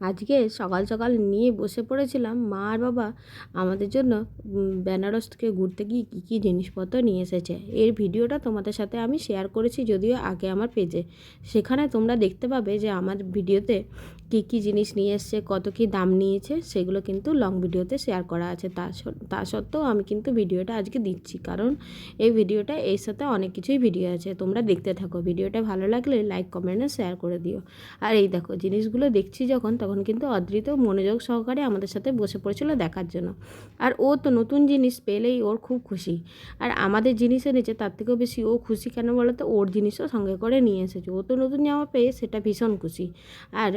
আজকে সকাল সকাল নিয়ে বসে পড়েছিলাম। মা আর বাবা আমাদের জন্য বেনারস থেকে ঘুরতে গিয়ে কী কী জিনিসপত্র নিয়ে এসেছে। এর ভিডিওটা তোমাদের সাথে আমি শেয়ার করেছি যদিও আগে আমার পেজে সেখানে তোমরা দেখতে পাবে যে আমার ভিডিওতে কী কী জিনিস নিয়ে এসছে, কত কী দাম নিয়েছে, সেগুলো কিন্তু লং ভিডিওতে শেয়ার করা আছে। তা তা সত্ত্বেও আমি কিন্তু ভিডিওটা আজকে দিচ্ছি, কারণ এই ভিডিওটা এর সাথে অনেক কিছুই ভিডিও আছে। তোমরা দেখতে থাকো। ভিডিওটা ভালো লাগলে লাইক কমেন্টে শেয়ার করে দিও। আর এই দেখো, জিনিসগুলো দেখছি যখন তখন কিন্তু অদৃত মনোযোগ সহকারে আমাদের সাথে বসে পড়েছিল দেখার জন্য। আর ও তো নতুন জিনিস পেলেই ওর খুব খুশি। আর আমাদের জিনিস এনেছে, তার থেকেও বেশি ও খুশি কেন বলো তো ওর জিনিসও সঙ্গে করে নিয়ে এসেছে। ও তো নতুন জামা পেয়ে সেটা ভীষণ খুশি। আর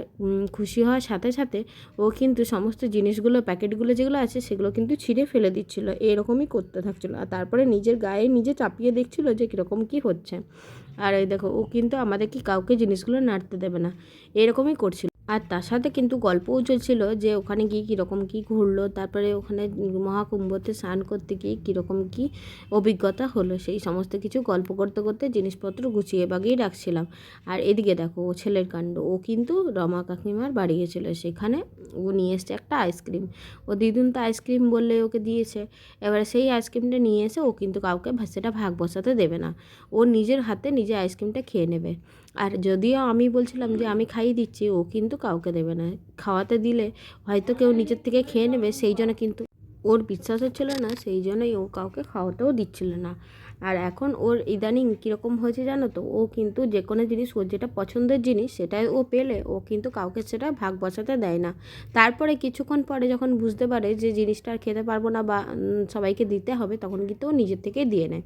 খুশি হওয়ার সাথে সাথে ও কিন্তু সমস্ত জিনিসগুলো, প্যাকেটগুলো যেগুলো আছে সেগুলো কিন্তু ছিঁড়ে ফেলে দিচ্ছিল। এরকমই করতে থাকছিল। আর তারপরে নিজের গায়ে নিজে চাপিয়ে দেখছিল যে কীরকম কী হচ্ছে। আর এই দেখো, ও কিন্তু আমাদের কি কাউকে জিনিসগুলো নাড়তে দেবে না। এরকমই করছিল। আর তার সাথে কিন্তু গল্পও চলছিল যে ওখানে গিয়ে কীরকম কী ঘুরলো, তারপরে ওখানে মহাকুম্ভতে স্নান করতে গিয়ে কীরকম কী অভিজ্ঞতা হলো, সেই সমস্ত কিছু গল্প করতে করতে জিনিসপত্র গুছিয়ে বাগিয়ে রাখছিলাম। আর এদিকে দেখো ও ছেলের কাণ্ড, ও কিন্তু রমা কাকিমার বাড়ি গেছিল, সেখানে ও নিয়ে এসছে একটা আইসক্রিম। ও দিদুন তো আইসক্রিম বললে ওকে দিয়েছে, এবারে সেই আইসক্রিমটা নিয়ে এসে ও কিন্তু কাউকে সেটা ভাগ বসাতে দেবে না, ও নিজের হাতে নিজে আইসক্রিমটা খেয়ে নেবে। আর যদিও আমি বলছিলাম যে আমি খাইয়ে দিচ্ছি, ও কিন্তু কাউকে দেবে না। খাওয়াতে দিলে হয়তো কেউ নিজের থেকে খেয়ে নেবে, সেই জন্য কিন্তু ওর বিশ্বাস হচ্ছিল না, সেই জন্যই ও কাউকে খাওয়াতেও দিচ্ছিল না। আর এখন ওর ইদানিং কীরকম হয়েছে জানো তো? ও কিন্তু যে কোনো জিনিস, ওর যেটা পছন্দের জিনিস, সেটাই ও পেলে। ও কিন্তু কাউকে সেটা ভাগ বসাতে দেয় না। তারপরে কিছুক্ষণ পরে যখন বুঝতে পারে যে জিনিসটা আর খেতে পারব না বা সবাইকে দিতে হবে, তখন কিন্তু ও নিজের থেকেই দিয়ে নেয়।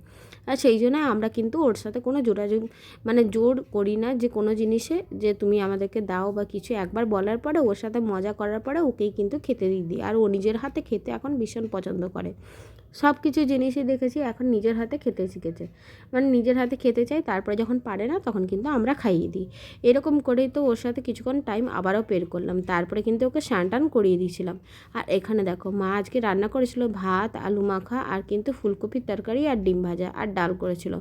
আর সেই জন্য আমরা কিন্তু ওর সাথে কোনো যোগাযোগ মানে জোর করি না যে কোনো জিনিসে, যে তুমি আমাদেরকে দাও বা কিছু। একবার বলার পরে ওর সাথে মজা করার পরে ওকেই কিন্তু খেতে দিয়ে দিই। আর ও নিজের হাতে খেতে এখন ভীষণ পছন্দ করে। সব কিছু জিনিসই দেখেছি, এখন নিজের হাতে খেতে শিখেছে। মানে নিজের হাতে খেতে চাই, তারপরে যখন পারে না, তখন কিন্তু আমরা খাইয়ে দিই। এরকম করেই তো ওর সাথে কিছুক্ষণ টাইম আবারও পের করলাম। তারপরে কিন্তু ওকে স্নান টান করিয়ে দিয়েছিলাম। আর এখানে দেখো, মা আজকে রান্না করেছিল ভাত, আলু মাখা, আর কিন্তু ফুলকপির তরকারি আর ডিম ভাজা আর ডাল করেছিল।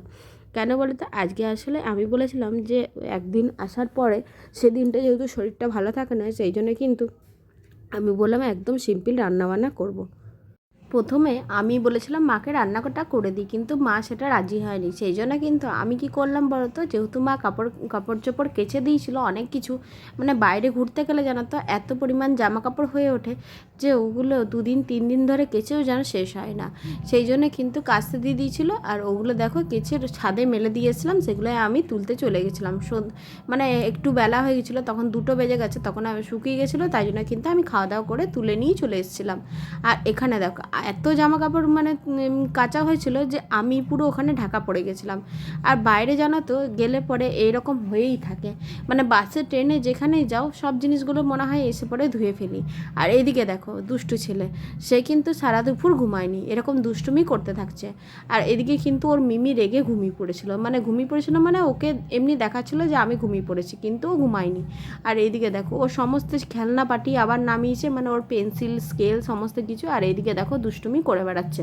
কেন বলো তো? আজকে আসলে আমি বলেছিলাম যে, একদিন আসার পরে সেদিনটা যেহেতু শরীরটা ভালো থাকে না, সেই জন্য কিন্তু আমি বললাম একদম সিম্পল রান্নাবান্না করব। প্রথমে আমি বলেছিলাম, মাকে রান্নাটা করে দিই। কিন্তু মা সেটা রাজি হয়নি। সেই জন্য কিন্তু আমি কি করলাম বলো তো, যেহেতু মা কাপড় কাপড় চোপড় কেচে দিয়েছিল অনেক কিছু মানে বাইরে ঘুরতে গেলে জানো তো এত পরিমাণ জামা কাপড় হয়ে ওঠে যে ওগুলো দুদিন, তিন দিন ধরে কেচেও যেন শেষ হয় না। সেই জন্য কিন্তু কাস্তে দিয়ে দিয়েছিল আর ওগুলো দেখো কেচে ছাদে মেলে দিয়েছিলাম সেগুলো আমি তুলতে চলে গেছিলাম। মানে একটু বেলা হয়ে গেছিল, তখন দুটো বেজে গেছে, তখন আমি শুকিয়ে গেছিল, তাই জন্য কিন্তু আমি খাওয়া দাওয়া করে তুলে নিয়ে চলে এসেছিলাম। আর এখানে দেখো এত জামা কাপড় মানে কাঁচা হয়েছিল যে আমি পুরো ওখানে ঢাকা পড়ে গেছিলাম। আর বাইরে জানো তো, গেলে পরে এইরকম হয়েই থাকে। মানে বাসে, ট্রেনে যেখানেই যাও, সব জিনিসগুলো মনে হয় এসে পরে ধুয়ে ফেলি। আর এইদিকে দেখো, দুষ্টু ছেলে, সে কিন্তু সারা দুপুর ঘুমায়নি। এরকম দুষ্টুমি করতে থাকছে। আর এদিকে কিন্তু ওর মিমি রেগে ঘুমিয়ে পড়েছিল। মানে ঘুমিয়ে পড়েছিল মানে ওকে এমনি দেখাচ্ছিল যে আমি ঘুমিয়ে পড়েছি, কিন্তু ও ঘুমায়নি। আর এইদিকে দেখো, ও সমস্ত খেলনা পাটি আবার নামিয়েছে মানে ওর পেন্সিল, স্কেল, সমস্ত কিছু। আর এইদিকে দেখো দুষ্টুমি করে বেড়াচ্ছে।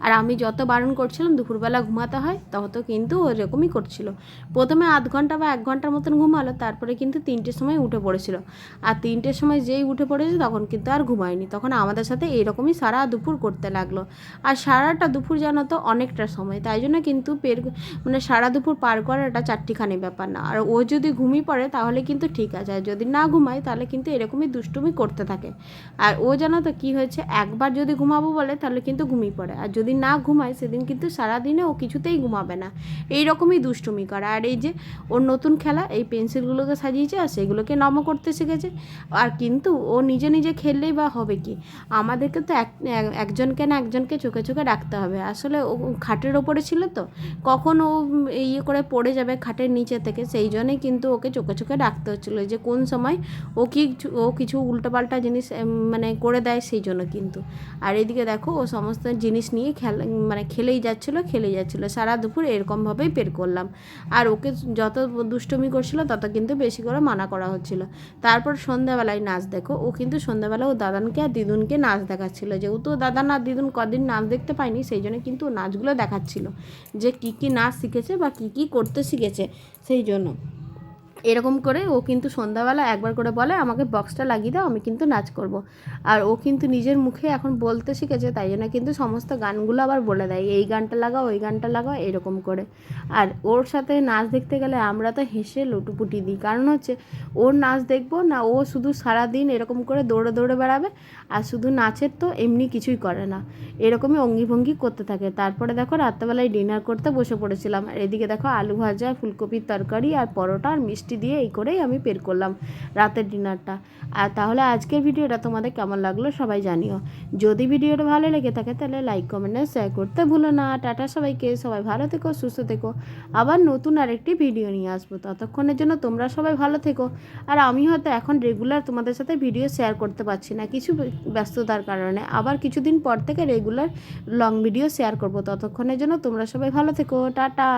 আর আমি যত বারণ করছিলাম, দুপুরবেলা ঘুমাতে হয়, তত কিন্তু ওরকমই করছিল। প্রথমে আধ ঘণ্টা বা এক ঘণ্টার মতন ঘুমালো, তারপরে কিন্তু তিনটের সময় উঠে পড়েছিল। আর তিনটের সময় যেই উঠে পড়েছে, তখন কিন্তু আর ঘুমায়নি। তখন আমাদের সাথে এইরকমই সারা দুপুর করতে লাগল। আর সারাটা দুপুর জানো তো, অনেকটা সময়। তাই জন্য কিন্তু পের মানে সারা দুপুর পার করাটা চারটিখানি ব্যাপার না। আর ও যদি ঘুমিয়ে পড়ে, তাহলে কিন্তু ঠিক আছে। আর যদি না ঘুমায়, তাহলে কিন্তু এরকমই দুষ্টুমি করতে থাকে। আর ও জানো তো কী হয়েছে? একবার যদি ঘুমাবো বলে, তাহলে কিন্তু ঘুমিয়ে পড়ে। আর যদি না ঘুমায়, সেদিন কিন্তু সারাদিনে ও কিছুতেই ঘুমাবে না। এই রকমই দুষ্টুমি করে। আর এই যে ওর নতুন খেলা, এই পেন্সিলগুলোকে সাজিয়েছে আর সেগুলোকে নম করতে শিখেছে। আর কিন্তু ও নিজে নিজে খেললেই বা হবে কি? আমাদেরকে তো এক, এক- একজনকে না একজনকে চোখে চোখে রাখতে হবে। আসলে ও খাটের ওপরে ছিল তো। কখন ও ইয়ে করে পড়ে যাবে খাটের নিচে থেকে, সেই জন্যই কিন্তু ওকে চোখে চোখে রাখতে হচ্ছিল যে কোন সময় ও কি ও কিছু উল্টোপাল্টা জিনিস মানে করে দেয় সেই জন্য কিন্তু। আর এদিকে দেখো ও সমস্ত জিনিস নিয়ে খেলা মানে খেলেই যাচ্ছিল খেলেই যাচ্ছিল। সারা দুপুর এরকমভাবেই বের করলাম। আর ওকে যত দুষ্টুমি করছিল, তত কিন্তু বেশি করে মানা করা হচ্ছিল। তারপর সন্ধ্যাবেলায় নাচ দেখো। ও কিন্তু সন্ধ্যাবেলা ও দাদানকে আর দিদুনকে নাচ দেখাচ্ছিল। যেহেতু দাদা না, দিদুন কদিন নাচ দেখতে পায়নি, সেই জন্য কিন্তু ও নাচগুলো দেখাচ্ছিল। যে কী কী নাচ শিখেছে বা কী কী করতে শিখেছে, সেই জন্য। এরকম করে ও কিন্তু সন্ধ্যাবেলা একবার করে বলে, আমাকে বক্সটা লাগিয়ে দাও, আমি কিন্তু নাচ করব। আর ও কিন্তু নিজের মুখে এখন বলতে শিখেছে, তাই জন্য কিন্তু সমস্ত গানগুলো আবার বলে দেয়, এই গানটা লাগাও, ওই গানটা লাগাও, এরকম করে আর ওর সাথে নাচ দেখতে গেলে আমরা তো হেসে লুটুপুটি দিই, কারণ হচ্ছে ওর নাচ দেখব না, ও শুধু সারা দিন এরকম করে দৌড়ে দৌড়ে বেড়াবে, আর শুধু নাচের তো এমনি কিছুই করে না, এরকমই অঙ্গি ভঙ্গি করতে থাকে তারপরে দেখো রাত্রেবেলায় ডিনার করতে বসে পড়েছিলাম, আর এদিকে দেখো আলু ভাজা, ফুলকপির তরকারি, আর পরোটা, আর মিষ্টি দিয়ে এই করেই আমি বের করলাম রাতের ডিনারটা। আর তাহলে আজকের ভিডিওটা তোমাদের কেমন লাগল সবাই জানিও। যদি ভিডিওটা ভালো লেগে থাকে তাহলে লাইক কমেন্ট শেয়ার করতে ভুলো না। টাটা সবাইকে, সবাই ভালো থেকো, সুস্থ থেকো। আবার নতুন আরেকটি ভিডিও নিয়ে আসব। ততক্ষণের জন্য তোমরা সবাই ভালো থেকো। আর আমি হয়তো এখন রেগুলার তোমাদের সাথে ভিডিও শেয়ার করতে পারছি না কিছু ব্যস্ততার কারণে। আবার কিছুদিন পর থেকে রেগুলার লং ভিডিও শেয়ার করব। ততক্ষণের জন্য তোমরা সবাই ভালো থেকো। টাটা।